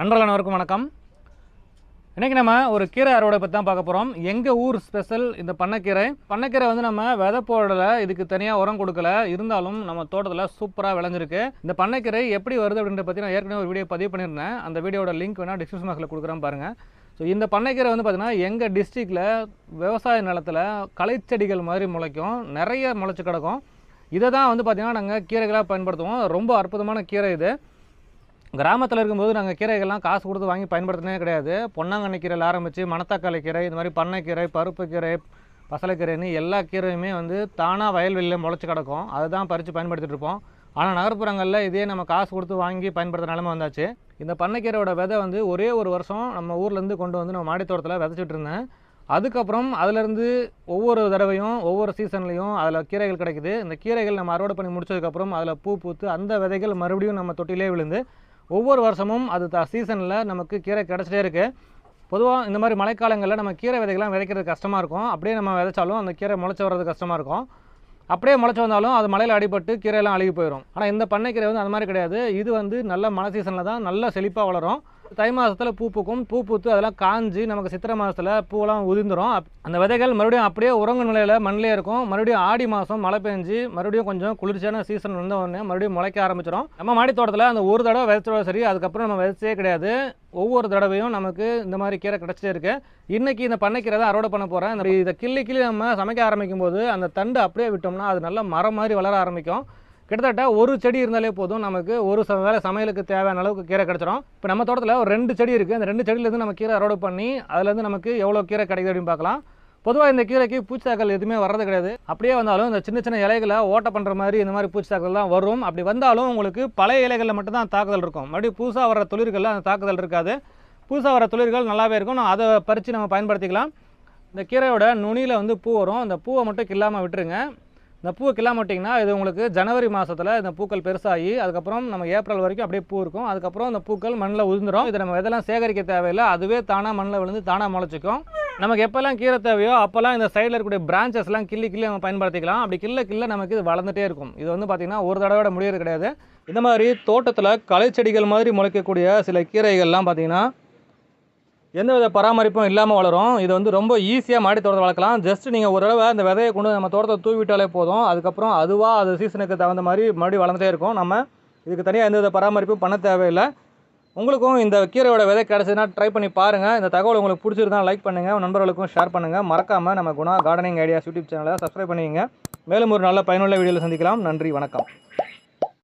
நண்பர்கள் அனைவருக்கும் வணக்கம். இன்றைக்கி நம்ம ஒரு கீரை அறுவடை பற்றி தான் பார்க்க போகிறோம் எங்கள் ஊர் ஸ்பெஷல் இந்த பண்ணைக்கீரை? பண்ணைக்கீரை வந்து நம்ம விதை போடலை இதுக்கு தனியாக உரம் கொடுக்கல. இருந்தாலும் நம்ம தோட்டத்தில் சூப்பராக விளைஞ்சிருக்கு. இந்த பண்ணைக்கீரை எப்படி வருது அப்படின்றத பற்றி நான் ஏற்கனவே ஒரு வீடியோ பதிவு பண்ணியிருந்தேன். அந்த வீடியோட லிங்க் வேணால் டிஸ்கிரிப்ஷன் பாக்ஸில் கொடுக்குறேன் பாருங்கள் ஸோ இந்த பண்ணைக்கீரை வந்து பார்த்திங்கன்னா எங்கள் டிஸ்ட்ரிக்டில் விவசாய நிலத்தில் களைச்செடிகள் மாதிரி முளைக்கும். நிறைய முளைச்சி கிடக்கும். இதை தான் வந்து பார்த்திங்கன்னா நாங்கள் கீரைகளாக பயன்படுத்துவோம். ரொம்ப அற்புதமான கீரை இது. கிராமத்தில் இருக்கும்போது நாங்கள் கீரைகள்லாம் காசு கொடுத்து வாங்கி பயன்படுத்தினே கிடையாது. பொன்னாங்கண்ணி கீரையில் ஆரம்பித்து மணத்தக்காளி கீரை இந்த மாதிரி பண்ணைக்கீரை பருப்பு கீரை பசலைக்கீரைன்னு எல்லா கீரையுமே வந்து தானாக வயல்வெளியில் முளைச்சி கிடக்கும். அதுதான் பறித்து பயன்படுத்திட்டு இருப்போம். ஆனால் நகர்ப்புறங்களில் இதே நம்ம காசு கொடுத்து வாங்கி பயன்படுத்துகிற நிலமை வந்தாச்சு. இந்த பண்ணைக்கீரையோட விதை வந்து ஒரே ஒரு வருஷம் நம்ம ஊர்லேருந்து கொண்டு வந்து நம்ம மாடித்தோட்டத்தில் விதைச்சிட்டு இருந்தேன். அதுக்கப்புறம் அதிலேருந்து ஒவ்வொரு தடவையும் ஒவ்வொரு சீசன்லேயும் அதில் கீரைகள் கிடைக்குது. இந்த கீரைகள் நம்ம அறுவடை பண்ணி முடிச்சதுக்கப்புறம் அதில் பூ பூத்து அந்த விதைகள் மறுபடியும் நம்ம தொட்டிலே விழுந்து ஒவ்வொரு வருஷமும் அது த சீசனில் நமக்கு கீரை கிடச்சிட்டே இருக்குது பொதுவாக இந்த மாதிரி மழைக்காலங்களில் நம்ம கீரை விதைகள்லாம் விதைக்கிறது கஷ்டமாக இருக்கும். அப்படியே நம்ம விதைச்சாலும் அந்த கீரை முளைச்சி வர்றது கஷ்டமாக இருக்கும். அப்படியே முளைச்சி வந்தாலும் அது மழையில் அடிபட்டு கீரையெல்லாம் அழுகி போயிடும் ஆனால் இந்த பண்ணைக்கீரை வந்து அந்த மாதிரி கிடையாது. இது வந்து நல்ல மழை சீசனில் தான் நல்ல செழிப்பாக வளரும். தை மாதத்தில் பூ பூக்கும். பூ பூத்து அதெல்லாம் காஞ்சி நமக்கு சித்திரை மாதத்தில் பூவெல்லாம் உதிர்ந்துடும் அந்த விதைகள் மறுபடியும் அப்படியே உறங்கு நிலையில் மண்ணிலே இருக்கும். மறுபடியும் ஆடி மாதம் மழை பெஞ்சு மறுபடியும் கொஞ்சம் குளிர்ச்சியான சீசன் வந்த உடனே மறுபடியும் முளைக்க ஆரம்பிச்சிடும் நம்ம மாடி தோட்டத்தில் அந்த ஒரு தடவை விதைச்சோட சரி அதுக்கப்புறம் நம்ம விதைச்சே கிடையாது. ஒவ்வொரு தடவையும் நமக்கு இந்த மாதிரி கீரை கிடச்சிட்டே இருக்கு. இன்றைக்கி இந்த பண்ணைக்கீரை தான் அறுவடை பண்ண போகிறேன் இந்த இதை கிள்ளி கிள்ளி நம்ம சமைக்க ஆரம்பிக்கும் போது அந்த தண்டு அப்படியே விட்டோம்னா அது நல்ல மரம் மாதிரி வளர ஆரம்பிக்கும். கிட்டத்தட்ட ஒரு செடி இருந்தாலே போதும். நமக்கு ஒரு ச வேலை சமையலுக்கு தேவையான அளவுக்கு கீரை கிடச்சிரும். இப்போ நம்ம தோட்டத்தில் ஒரு ரெண்டு செடி இருக்குது அந்த ரெண்டு செடியிலேருந்து நம்ம கீரை அறுவடை பண்ணி அதுலேருந்து நமக்கு எவ்வளோ கீரை கிடைக்குது அப்படின்னு பார்க்கலாம் பொதுவாக இந்த கீரைக்கு பூச்சாக்கள் எதுவுமே வர்றது கிடையாது. அப்படியே வந்தாலும் இந்த சின்ன சின்ன இலைகளை ஓட்ட பண்ணுற மாதிரி இந்த மாதிரி பூச்சாக்கள் தான் வரும். அப்படி வந்தாலும் உங்களுக்கு பழைய இலைகளில் மட்டும்தான் தாக்குதல் இருக்கும். மறுபடியும் புதுசாக வர தொழில்களில் அந்த தாக்குதல் இருக்காது. புதுசாக வர தொழில்கள் நல்லாவே இருக்கும். நான் அதை பறித்து நம்ம பயன்படுத்திக்கலாம். இந்த கீரையோட நுனியில் வந்து பூ வரும். அந்த பூவை மட்டும் கில்லாமல் விட்டுருங்க. இந்த பூவை கில்லாம விட்டிங்கன்னா இது உங்களுக்கு ஜனவரி மாதத்தில் இந்த பூக்கள் பெருசாகி அதுக்கப்புறம் நம்ம ஏப்ரல் வரைக்கும் அப்படியே பூ இருக்கும். அதுக்கப்புறம் இந்த பூக்கள் மண்ணில் உதிர்ந்துடும் இதை நம்ம இதெல்லாம் சேகரிக்க தேவையில்லை அதுவே தானாக மண்ணில் விழுந்து தானாக முளைச்சிக்கும். நமக்கு எப்போல்லாம் கீரை தேவையோ அப்போல்லாம் இந்த சைடில் இருக்கக்கூடிய பிரான்ச்சஸ்லாம் கிள்ளி கிள்ளி நம்ம பயன்படுத்திக்கலாம். அப்படி கிள்ள கிள்ள நமக்கு இது வளர்ந்துட்டே இருக்கும். இது வந்து பார்த்திங்கன்னா ஒரு தடவை முடியறது கிடையாது. இந்த மாதிரி தோட்டத்தில் களைச்செடிகள் மாதிரி முளைக்கக்கூடிய சில கீரைகள்லாம் பார்த்திங்கன்னா எந்த வித பராமரிப்பும் இல்லாமல் வளரும். இது வந்து ரொம்ப ஈஸியாக மாடி தோட்டத்தை வளர்க்கலாம். ஜஸ்ட் நீங்கள் ஒரு தடவை அந்த விதையை கொண்டு நம்ம தோட்டத்தை தூவி விட்டாலே போதும். அதுக்கப்புறம் அதுவாக அது சீசனுக்கு தகுந்த மாதிரி மறுபடியும் வளர்ந்துட்டே இருக்கும். நம்ம இதுக்கு தனியாக எந்த வித பராமரிப்பும் பண்ண தேவையில்லை. உங்களுக்கும் இந்த கீரையோட விதை கிடச்சதுன்னா ட்ரை பண்ணி பாருங்கள் இந்த தகவல் உங்களுக்கு பிடிச்சிருந்தா லைக் பண்ணுங்கள் நண்பர்களுக்கும் ஷேர் பண்ணுங்கள் மறக்காமல் நம்ம குணா கார்டனிங் ஐடியாஸ் யூடியூப் சேனலை சப்ஸ்கிரைப் பண்ணுவீங்க மேலும் ஒரு நல்ல பயனுள்ள வீடியோவில் சந்திக்கலாம். நன்றி. வணக்கம்.